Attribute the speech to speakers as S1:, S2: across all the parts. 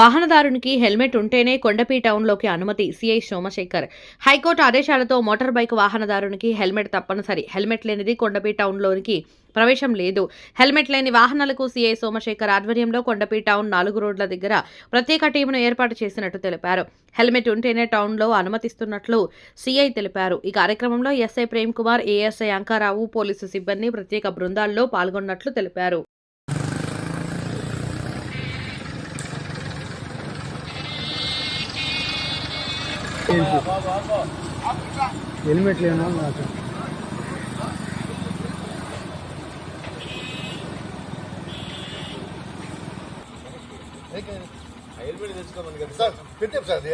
S1: వాహనదారునికి helmet ఉంటేనే కొండపి టౌన్లోకి అనుమతి సిఐ సోమశేఖర్. హైకోర్టు ఆదేశాలతో మోటార్ బైక్ వాహనదారునికి హెల్మెట్ తప్పనిసరి. హెల్మెట్ లేనిది కొండపి టౌన్లోనికి ప్రవేశం లేదు. హెల్మెట్ లేని వాహనాలకు సీఐ సోమశేఖర్ ఆధ్వర్యంలో కొండపి టౌన్ నాలుగు రోడ్ల దగ్గర ప్రత్యేక టీమును ఏర్పాటు చేసినట్టు తెలిపారు. హెల్మెట్ ఉంటేనే టౌన్లో అనుమతిస్తున్నట్లు సీఐ తెలిపారు. ఈ కార్యక్రమంలో SI Prem Kumar ASI Ankarao police సిబ్బంది ప్రత్యేక బృందాల్లో పాల్గొన్నట్లు తెలిపారు.
S2: హెల్మెట్ లేనా? నాకు
S3: సార్ పెట్టాం సార్ అది?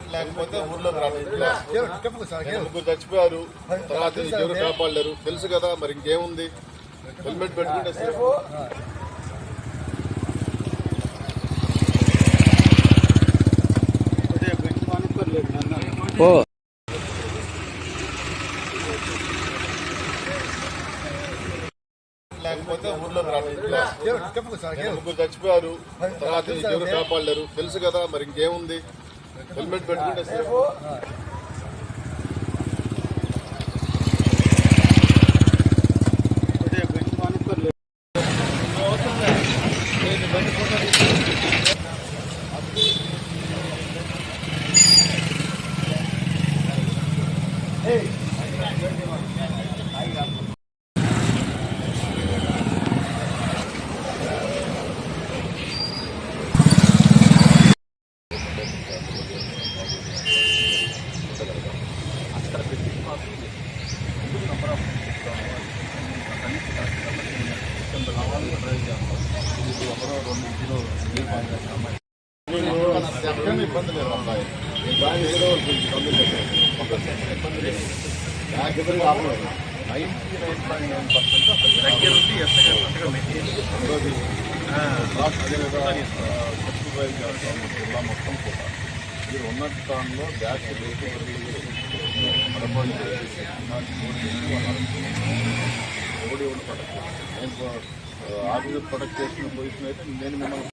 S4: లేకపోతే
S3: సార్
S4: ముగ్గురు చచ్చిపోయారు. తర్వాత ఎవరు కాపాడలేరు? తెలుసు కదా మరి ఇంకేముంది? హెల్మెట్ పెట్టుకుంటే సరే.
S2: ఓ.
S4: లేకపోతే
S3: సార్
S4: ముగ్గురు చచ్చిపోయారు. తర్వాత ఎవరు కాపాడలేరు. తెలుసు కదా మరి ఇంకేముంది? హెల్మెట్ పెట్టుకుంటే సరే. ఎక్కడ ఇబ్బంది లేదు అబ్బాయి దాని ఏదో ఇబ్బంది లేదు. నాకు ఎదురు కావాలి ninety nine point nine percent రెండోది అదేవిధంగా సబ్సిడైజ్ జిల్లా మొత్తం కూడా మీరు ఉన్న స్థానంలో గ్యాస్ రేటు మరమ్మతు చేసి నాకు ఎవడు ఆఫీసర్ ప్రొడక్ట్ చేసిన పొజిషన్ అయితే నేను మిమ్మల్ని